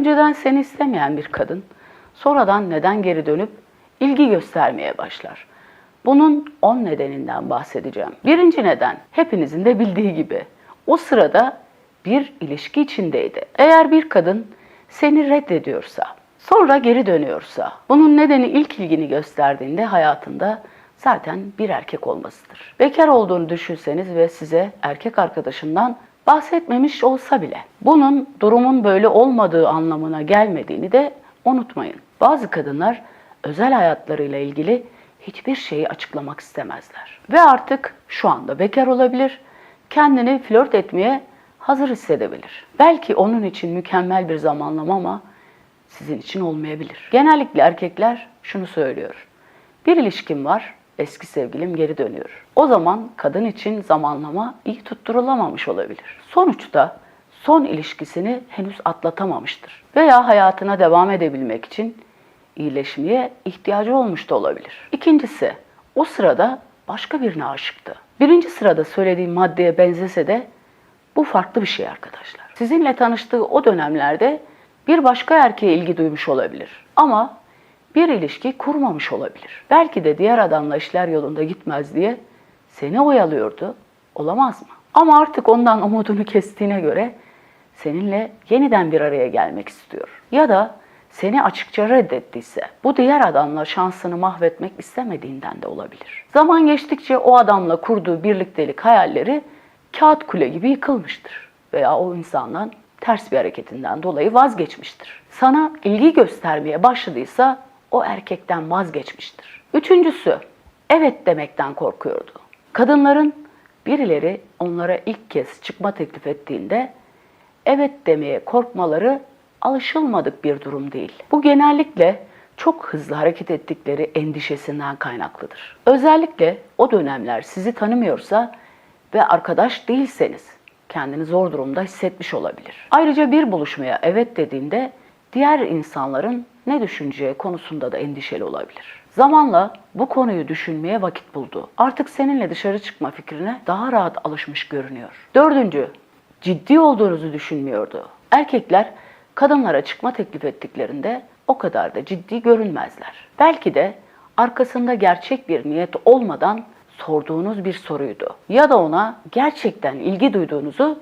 Önceden seni istemeyen bir kadın sonradan neden geri dönüp ilgi göstermeye başlar. Bunun 10 nedeninden bahsedeceğim. Birinci neden hepinizin de bildiği gibi o sırada bir ilişki içindeydi. Eğer bir kadın seni reddediyorsa, sonra geri dönüyorsa, bunun nedeni ilk ilgini gösterdiğinde hayatında zaten bir erkek olmasıdır. Bekar olduğunu düşünseniz ve size erkek arkadaşından bahsetmemiş olsa bile bunun durumun böyle olmadığı anlamına gelmediğini de unutmayın. Bazı kadınlar özel hayatlarıyla ilgili hiçbir şeyi açıklamak istemezler. Ve artık şu anda bekar olabilir, kendini flört etmeye hazır hissedebilir. Belki onun için mükemmel bir zamanlama ama sizin için olmayabilir. Genellikle erkekler şunu söylüyor. Bir ilişkim var, eski sevgilim geri dönüyor. O zaman kadın için zamanlama iyi tutturulamamış olabilir. Sonuçta son ilişkisini henüz atlatamamıştır. Veya hayatına devam edebilmek için iyileşmeye ihtiyacı olmuş da olabilir. İkincisi, o sırada başka birine aşıktı. Birinci sırada söylediğim maddeye benzese de bu farklı bir şey arkadaşlar. Sizinle tanıştığı o dönemlerde bir başka erkeğe ilgi duymuş olabilir. Ama bir ilişki kurmamış olabilir. Belki de diğer adamla işler yolunda gitmez diye seni oyalıyordu. Olamaz mı? Ama artık ondan umudunu kestiğine göre seninle yeniden bir araya gelmek istiyor. Ya da seni açıkça reddettiyse bu diğer adamla şansını mahvetmek istemediğinden de olabilir. Zaman geçtikçe o adamla kurduğu birliktelik hayalleri kağıt kule gibi yıkılmıştır. Veya o insandan ters bir hareketinden dolayı vazgeçmiştir. Sana ilgi göstermeye başladıysa o erkekten vazgeçmiştir. Üçüncüsü, evet demekten korkuyordu. Kadınların birileri onlara ilk kez çıkma teklif ettiğinde evet demeye korkmaları alışılmadık bir durum değil. Bu genellikle çok hızlı hareket ettikleri endişesinden kaynaklıdır. Özellikle o dönemler sizi tanımıyorsa ve arkadaş değilseniz kendini zor durumda hissetmiş olabilir. Ayrıca bir buluşmaya evet dediğinde diğer insanların ne düşüneceği konusunda da endişeli olabilir. Zamanla bu konuyu düşünmeye vakit buldu. Artık seninle dışarı çıkma fikrine daha rahat alışmış görünüyor. Dördüncü, ciddi olduğunuzu düşünmüyordu. Erkekler kadınlara çıkma teklif ettiklerinde o kadar da ciddi görünmezler. Belki de arkasında gerçek bir niyet olmadan sorduğunuz bir soruydu. Ya da ona gerçekten ilgi duyduğunuzu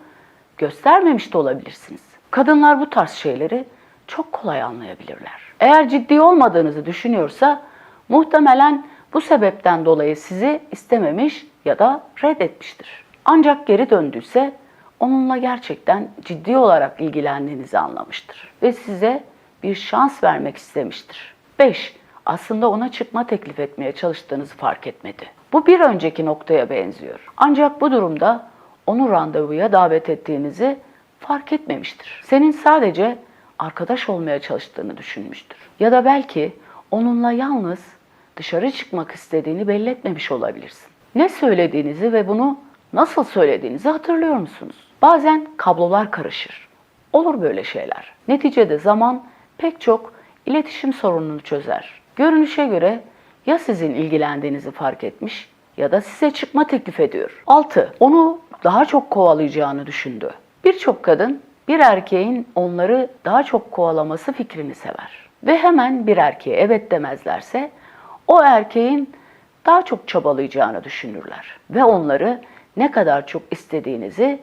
göstermemiş de olabilirsiniz. Kadınlar bu tarz şeyleri çok kolay anlayabilirler. Eğer ciddi olmadığınızı düşünüyorsa muhtemelen bu sebepten dolayı sizi istememiş ya da reddetmiştir. Ancak geri döndüyse onunla gerçekten ciddi olarak ilgilendiğinizi anlamıştır ve size bir şans vermek istemiştir. 5. Aslında ona çıkma teklif etmeye çalıştığınızı fark etmedi. Bu bir önceki noktaya benziyor. Ancak bu durumda onu randevuya davet ettiğinizi fark etmemiştir. Senin sadece arkadaş olmaya çalıştığını düşünmüştür. Ya da belki onunla yalnız dışarı çıkmak istediğini belli etmemiş olabilirsin. Ne söylediğinizi ve bunu nasıl söylediğinizi hatırlıyor musunuz? Bazen kablolar karışır. Olur böyle şeyler. Neticede zaman pek çok iletişim sorununu çözer. Görünüşe göre ya sizin ilgilendiğinizi fark etmiş ya da size çıkma teklif ediyor. 6. Onu daha çok kovalayacağını düşündü. Birçok kadın bir erkeğin onları daha çok kovalaması fikrini sever. Ve hemen bir erkeğe evet demezlerse o erkeğin daha çok çabalayacağını düşünürler. Ve onları ne kadar çok istediğinizi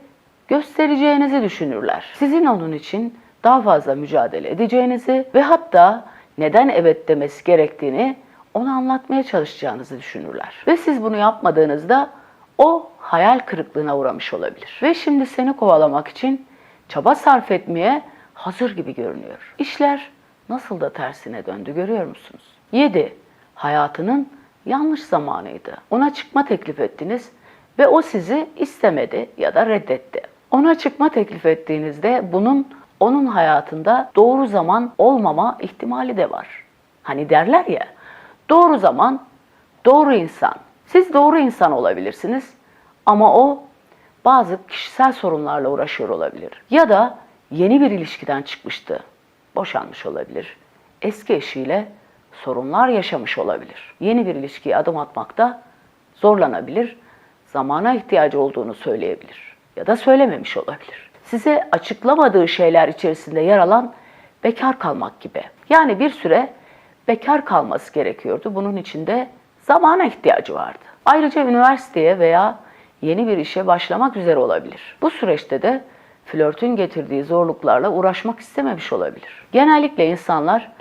göstereceğinizi düşünürler. Sizin onun için daha fazla mücadele edeceğinizi ve hatta neden evet demesi gerektiğini ona anlatmaya çalışacağınızı düşünürler. Ve siz bunu yapmadığınızda o hayal kırıklığına uğramış olabilir. Ve şimdi seni kovalamak için çaba sarf etmeye hazır gibi görünüyor. İşler nasıl da tersine döndü görüyor musunuz? 7. Hayatının yanlış zamanıydı. Ona çıkma teklif ettiniz ve o sizi istemedi ya da reddetti. Ona çıkma teklif ettiğinizde bunun onun hayatında doğru zaman olmama ihtimali de var. Hani derler ya, doğru zaman, doğru insan. Siz doğru insan olabilirsiniz ama o bazı kişisel sorunlarla uğraşıyor olabilir. Ya da yeni bir ilişkiden çıkmıştı, boşanmış olabilir. Eski eşiyle sorunlar yaşamış olabilir. Yeni bir ilişkiye adım atmakta zorlanabilir, zamana ihtiyacı olduğunu söyleyebilir ya da söylememiş olabilir. Size açıklamadığı şeyler içerisinde yer alan bekar kalmak gibi. Yani bir süre bekar kalması gerekiyordu. Bunun için de zamana ihtiyacı vardı. Ayrıca üniversiteye veya yeni bir işe başlamak üzere olabilir. Bu süreçte de flörtün getirdiği zorluklarla uğraşmak istememiş olabilir. Genellikle insanlar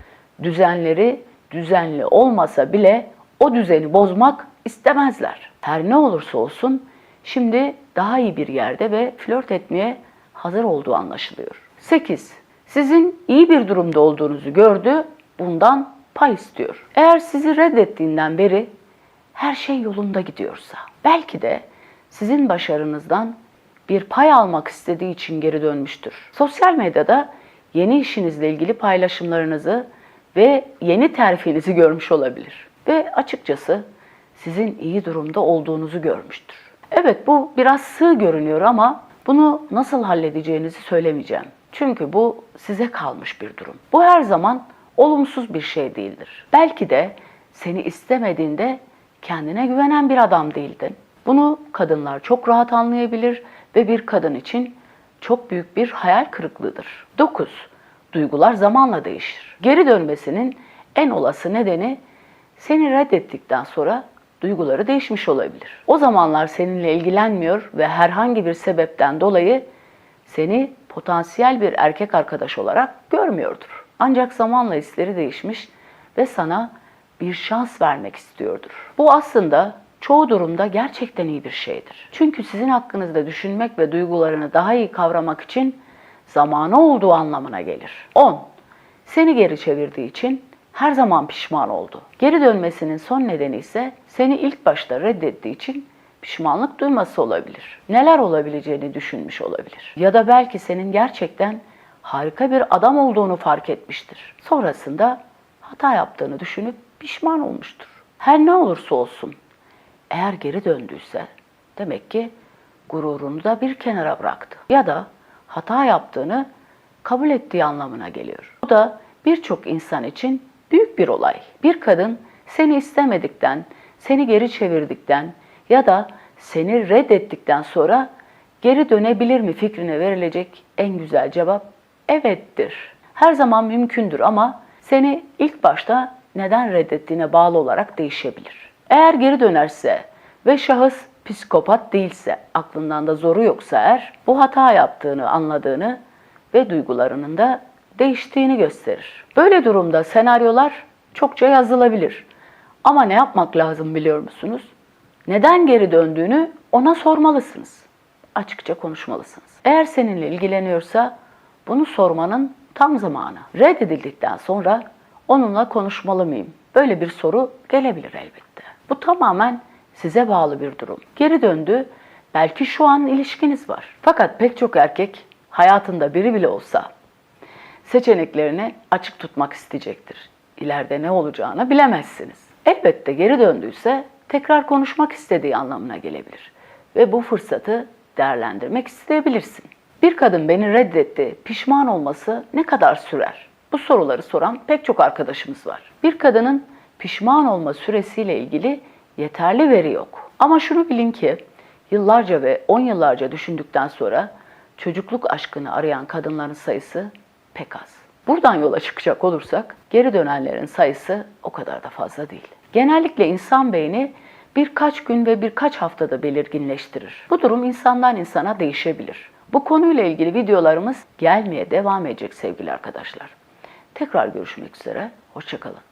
düzenleri düzenli olmasa bile o düzeni bozmak istemezler. Her ne olursa olsun şimdi daha iyi bir yerde ve flört etmeye hazır olduğu anlaşılıyor. 8. Sizin iyi bir durumda olduğunuzu gördü, bundan pay istiyor. Eğer sizi reddettiğinden beri her şey yolunda gidiyorsa, belki de sizin başarınızdan bir pay almak istediği için geri dönmüştür. Sosyal medyada yeni işinizle ilgili paylaşımlarınızı ve yeni terfinizi görmüş olabilir. Ve açıkçası sizin iyi durumda olduğunuzu görmüştür. Evet bu biraz sığ görünüyor ama bunu nasıl halledeceğinizi söylemeyeceğim. Çünkü bu size kalmış bir durum. Bu her zaman olumsuz bir şey değildir. Belki de seni istemediğinde kendine güvenen bir adam değildin. Bunu kadınlar çok rahat anlayabilir ve bir kadın için çok büyük bir hayal kırıklığıdır. 9. Duygular zamanla değişir. Geri dönmesinin en olası nedeni seni reddettikten sonra duyguları değişmiş olabilir. O zamanlar seninle ilgilenmiyor ve herhangi bir sebepten dolayı seni potansiyel bir erkek arkadaş olarak görmüyordur. Ancak zamanla hisleri değişmiş ve sana bir şans vermek istiyordur. Bu aslında çoğu durumda gerçekten iyi bir şeydir. Çünkü sizin hakkınızda düşünmek ve duygularını daha iyi kavramak için zamanı olduğu anlamına gelir. 10. Seni geri çevirdiği için her zaman pişman oldu. Geri dönmesinin son nedeni ise seni ilk başta reddettiği için pişmanlık duyması olabilir. Neler olabileceğini düşünmüş olabilir. Ya da belki senin gerçekten harika bir adam olduğunu fark etmiştir. Sonrasında hata yaptığını düşünüp pişman olmuştur. Her ne olursa olsun eğer geri döndüyse demek ki gururunu da bir kenara bıraktı. Ya da hata yaptığını kabul ettiği anlamına geliyor. Bu da birçok insan için büyük bir olay. Bir kadın seni istemedikten, seni geri çevirdikten ya da seni reddettikten sonra geri dönebilir mi fikrine verilecek en güzel cevap evettir. Her zaman mümkündür ama seni ilk başta neden reddettiğine bağlı olarak değişebilir. Eğer geri dönerse ve şahıs psikopat değilse, aklından da zoru yoksa eğer bu hata yaptığını anladığını ve duygularının da değiştiğini gösterir. Böyle durumda senaryolar çokça yazılabilir. Ama ne yapmak lazım biliyor musunuz? Neden geri döndüğünü ona sormalısınız. Açıkça konuşmalısınız. Eğer seninle ilgileniyorsa bunu sormanın tam zamanı. Reddedildikten sonra onunla konuşmalı mıyım? Böyle bir soru gelebilir elbette. Bu tamamen size bağlı bir durum. Geri döndü, belki şu an ilişkiniz var. Fakat pek çok erkek hayatında biri bile olsa seçeneklerini açık tutmak isteyecektir. İleride ne olacağını bilemezsiniz. Elbette geri döndüyse tekrar konuşmak istediği anlamına gelebilir ve bu fırsatı değerlendirmek isteyebilirsin. Bir kadın beni reddetti, pişman olması ne kadar sürer? Bu soruları soran pek çok arkadaşımız var. Bir kadının pişman olma süresiyle ilgili yeterli veri yok. Ama şunu bilin ki yıllarca ve on yıllarca düşündükten sonra çocukluk aşkını arayan kadınların sayısı pek az. Buradan yola çıkacak olursak geri dönenlerin sayısı o kadar da fazla değil. Genellikle insan beyni birkaç gün ve birkaç haftada belirginleştirir. Bu durum insandan insana değişebilir. Bu konuyla ilgili videolarımız gelmeye devam edecek sevgili arkadaşlar. Tekrar görüşmek üzere, hoşçakalın.